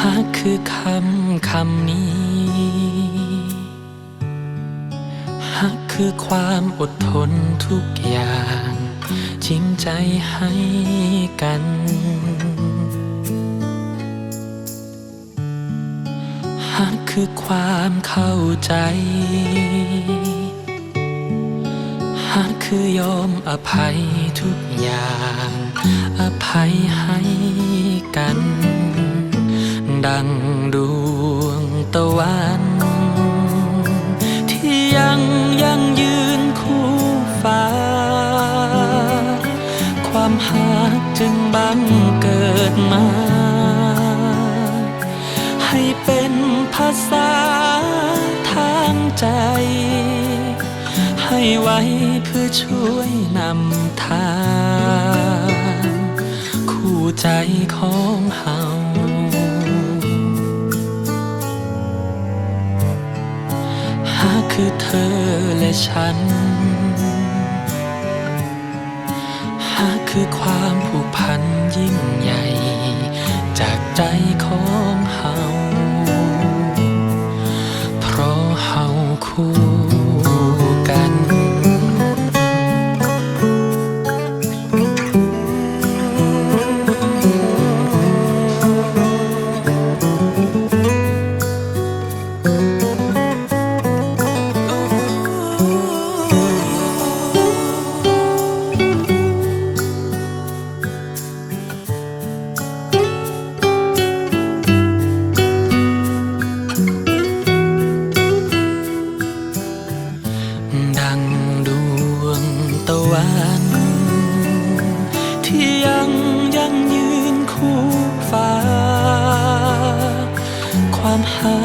หากคือคำคำนี้หากคือความอดทนทุกอย่าง จริงใจให้กัน หากคือความเข้าใจ หากคือยอมอภัยทุกอย่าง อภัยให้กัน ดังดวงตะวัน ที่ยังยังยืนคู่ฟ้า ความหากจึงบังเกิดมา ให้เป็นภาษาทางใจ ให้ไว้เพื่อช่วยนำทางคู่ใจของเฮาหากคือเธอและฉัน หากคือความผูกพันยิ่งใหญ่ จากใจของเฮาเพราะเฮาคู่ ที่ยังยังยืนคู่ฟ้า ความหา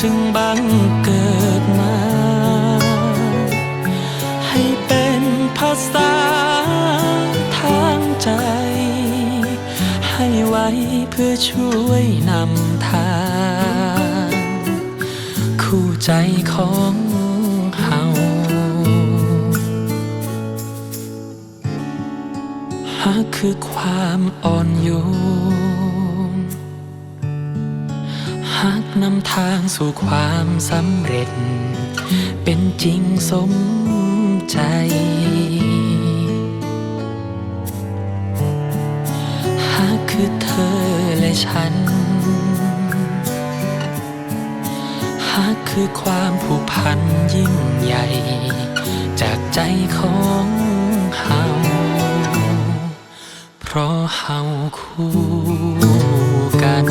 จึงบังเกิดมา ให้เป็นภาษาทางใจ ให้ไว้เพื่อช่วยนำทาง คู่ใจของ หากคือความอ่อนโยนหากนำทางสู่ความสำเร็จ เป็นจริงสมใจหากคือเธอและฉันหากคือความผูกพันยิ่งใหญ่ จากใจของ เพราะเฮาคู่กัน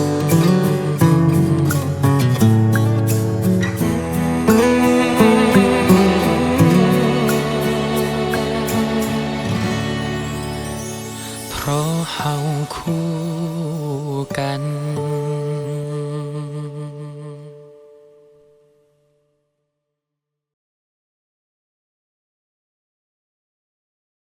เพราะเฮาคู่กัน